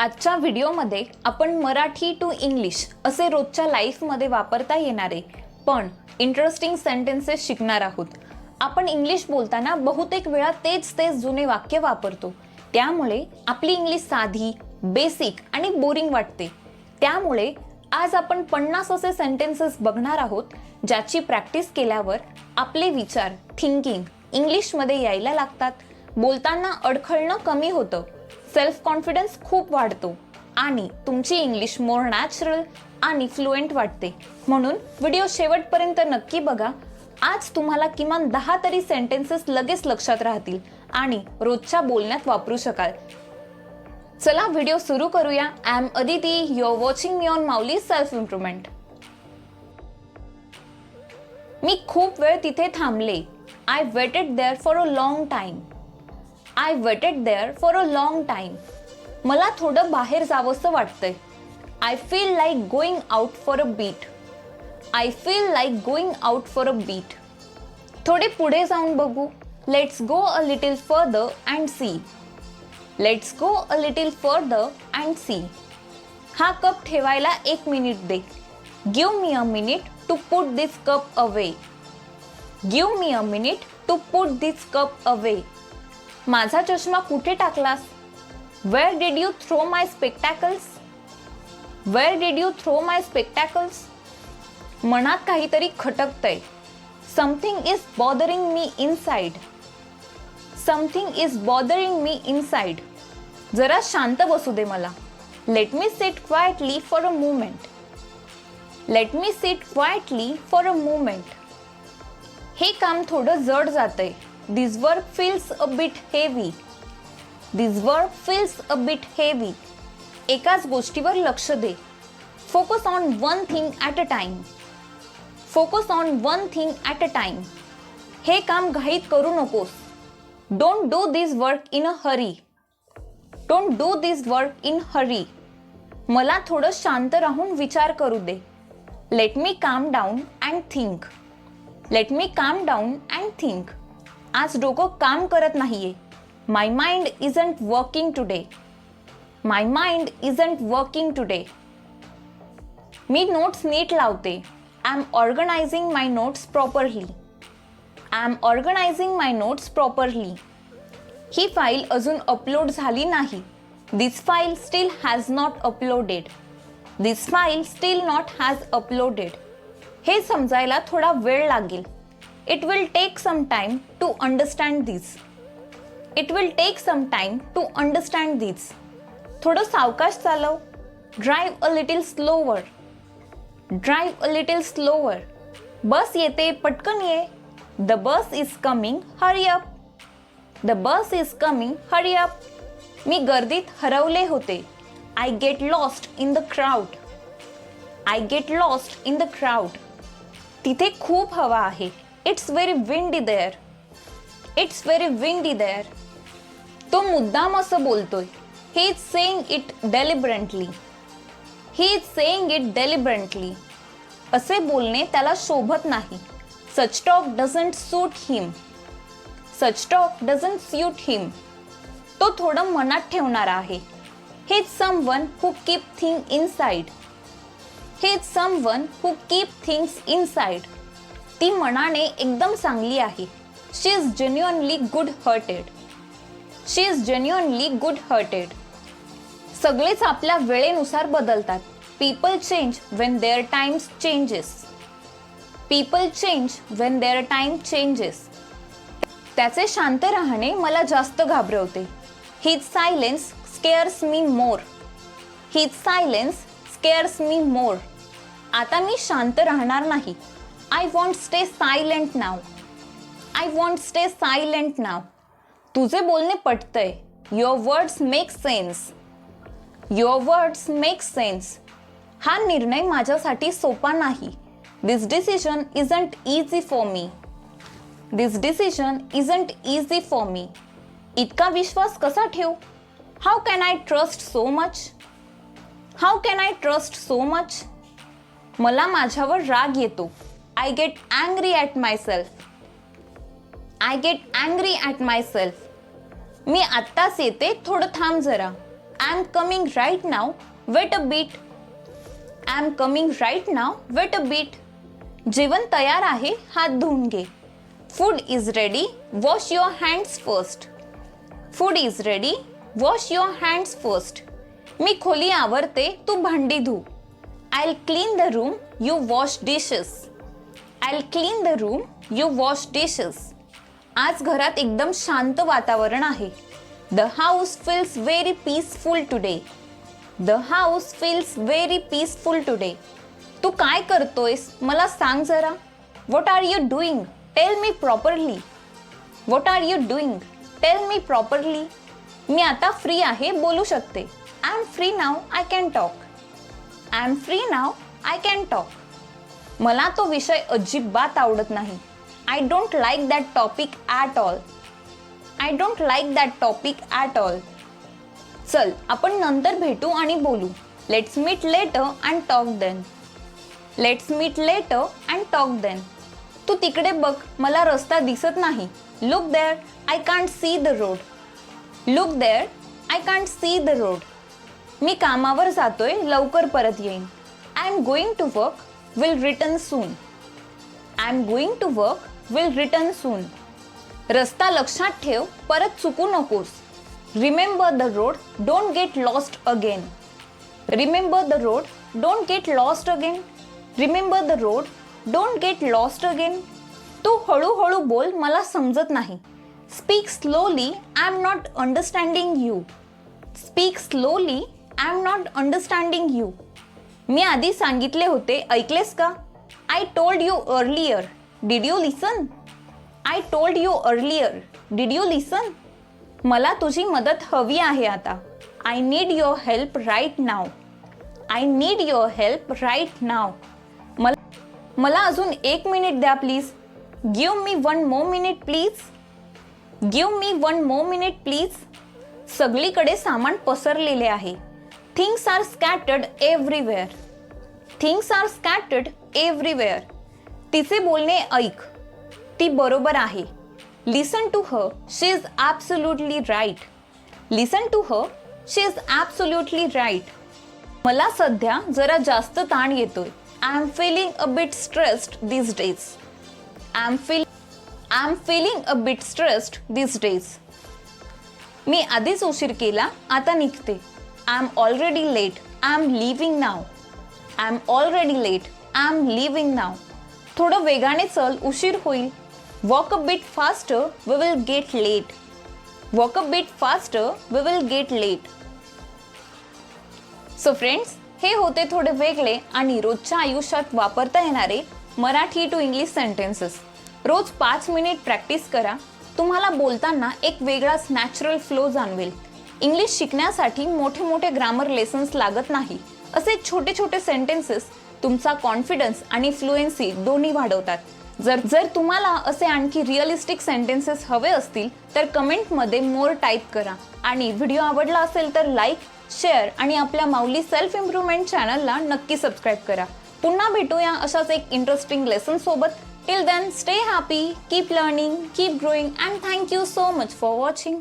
आजच्या व्हिडिओमध्ये आपण मराठी टू इंग्लिश असे रोजच्या लाईफमध्ये वापरता येणारे पण इंटरेस्टिंग सेंटेन्सेस शिकणार आहोत. आपण इंग्लिश बोलताना बहुतेक वेळा तेच तेच जुने वाक्य वापरतो. त्यामुळे आपली इंग्लिश साधी बेसिक आणि बोरिंग वाटते. त्यामुळे आज आपण पन्नास असे सेंटेन्सेस बघणार आहोत ज्याची प्रॅक्टिस केल्यावर आपले विचार थिंकिंग इंग्लिशमध्ये यायला लागतात. बोलताना अडखळणं कमी होतं. सेल्फ कॉन्फिडन्स खूप वाढतो आणि तुमची इंग्लिश मोर नॅचरल आणि फ्लुएंट वाटते. म्हणून व्हिडिओ शेवटपर्यंत नक्की बघा. आज तुम्हाला किमान दहा तरी सेंटेन्सेस लगेच लक्षात राहतील आणि रोजच्या बोलण्यात वापरू शकाल. चला व्हिडिओ सुरू करूया. I am Aditi your watching me on Mauli self improvement मी खूप वेळ तिथे थांबले. I waited there for a long time I waited there for a long time मला थोडं बाहेर जावंसं वाटतंय. I feel like going out for a bit I feel like going out for a bit थोडे पुढे जाऊन बघू. Let's go a little further and see let's go a little further and see हा कप ठेवायला एक minute they. Give me a minute to put this cup away give me a minute to put this cup away माझा चष्मा कुठे टाकलास? Where did you throw my spectacles where did you throw my spectacles मनात काहीतरी खटकतंय. Something is bothering me inside something is bothering me inside जरा शांत बसू दे मला. Let me sit quietly for a moment let me sit quietly for a moment हे काम थोडं जड जातंय. This work feels a bit heavy this work feels a bit heavy एकाच गोष्टीवर लक्ष दे. Focus on one thing at a time focus on one thing at a time हे काम घाईत करू नकोस. Don't do this work in a hurry don't do this work in hurry मला थोडं शांत राहून विचार करू दे. Let me calm down and think let me calm down and think आज डोकं काम करत नाहीये. My mind isn't working today my mind isn't working today me notes नीट लावते. I am organising my notes properly I am organising my notes properly he file अजून upload झाली नाही. This file still has not uploaded this file still not has uploaded हे समजायला थोडा वेळ लागेल. It will take some time to understand this it will take some time to understand this थोडं सावकाश चालव. Drive a little slower drive a little slower bus येते पटकन ये. The bus is coming hurry up the bus is coming hurry up मी गर्दीत हरवले होते. I get lost in the crowd I get lost in the crowd तिथे खूप हवा आहे. It's very windy there it's very windy there तो मुद्दाम असं बोलतोय. He is saying it deliberately he is saying it deliberately असे बोलणे त्याला शोभत नाही. Such talk doesn't suit him such talk doesn't suit him तो थोडं मनात ठेवणारा आहे. He's someone who keep thing inside he's someone who keep things inside ती मनाने एकदम चांगली आहे. She is genuinely good hearted she is genuinely good hearted सगळेच आपल्या वेळेनुसार बदलतात. People change when their times changes people change when their time changes त्याचे शांत राहणे मला जास्त घाबरवते. हीच सायलेन्स स्केअर्स मी मोर हीच सायलेन्स स्केअर्स मी मोर आता मी शांत राहणार नाही. I want stay silent now I want stay silent now तुझे बोलणे पटतंय. Your words make sense your words make sense हा निर्णय माझ्यासाठी सोपा नाही. This decision isn't easy for me this decision isn't easy for me इतका विश्वास कसा ठेवू? How can I trust so much how can I trust so much मला माझ्यावर राग येतो. I get angry at myself I get angry at myself मी आत्ताच येते थोडं थांब जरा. I am coming right now wait a bit I am coming right now wait a bit जेवण तयार आहे हात धुवून घे. Food is ready wash your hands first food is ready wash your hands first मी खोली आवरते तू भांडी धू. I clean the room you wash dishes I clean the room you wash dishes आज घरात एकदम शांत वातावरण आहे. The house feels very peaceful today the house feels very peaceful today तू काय करतोयस? मला सांग जरा. What are you doing tell me properly what are you doing tell me properly मी आता फ्री आहे बोलू शकते. I am free now I can talk I am free now I can talk मला तो विषय अजिबात आवडत नाही. I don't like that topic at all I don't like that topic at all चल आपण नंतर भेटू आणि बोलू. Let's meet later and talk then let's meet later and talk then तू तिकडे बघ मला रस्ता दिसत नाही. Look there I can't see the road look there I can't see the road मी कामावर जातोय लवकर परत येईन. I am going to work will return soon I am going to work will return soon रस्ता लक्षात ठेव परत चुकू नकोस. Remember the road don't get lost again remember the road don't get lost again remember the road don't get lost again तू हळूहळू बोल मला समजत नाही. Speak slowly I am not understanding you speak slowly I am not understanding you मी आधी सांगितले होते ऐकलेस का? I told you earlier did you listen I told you earlier did you listen मला तुझी मदत हवी आहे आता. I need your help right now I need your help right now मला मला अजून एक मिनिट द्या please give me one more minute please give me one more minute please सगळीकडे सामान पसरलेले आहे. Things are scattered everywhere things are scattered everywhere तिचे बोलणे ऐक. ती बरोबर आहे. Listen to her she is absolutely right listen to her she is absolutely right मला सध्या जरा जास्त ताण येतोय. I am feeling a bit stressed this days I am feel I am feeling a bit stressed this days मी आधीच उशीर केला आता निघते. I am already late I am leaving now I am already late I am leaving now थोडं वेगाने चल उशीर होईल. Walk a bit faster we will get late walk a bit faster we will get late so friends हे होते थोडे वेगळे आणि रोजच्या आयुष्यात वापरता येणारे मराठी टू इंग्लिश सेंटेन्सेस रोज पाच मिनिट प्रॅक्टिस करा. तुम्हाला बोलताना एक वेगळाच नॅचरल फ्लो जाणवेल. इंग्लिश शिकण्यासाठी मोठे मोठे ग्रामर लेसन्स लागत नाही. असे छोटे छोटे सेंटेन्सेस तुमचा कॉन्फिडन्स आणि फ्लुएन्सी दोन्ही वाढवतात. जर जर तुम्हाला असे आणखी रिअलिस्टिक सेंटेन्सेस हवे असतील तर कमेंटमध्ये मोर टाईप करा. आणि व्हिडिओ आवडला असेल तर लाईक शेअर आणि आपल्या माऊली सेल्फ इम्प्रूव्हमेंट चॅनलला नक्की सबस्क्राईब करा. पुन्हा भेटूया अशाच एक इंटरेस्टिंग लेसन सोबत. Till then stay happy keep learning keep growing and thank you so much for watching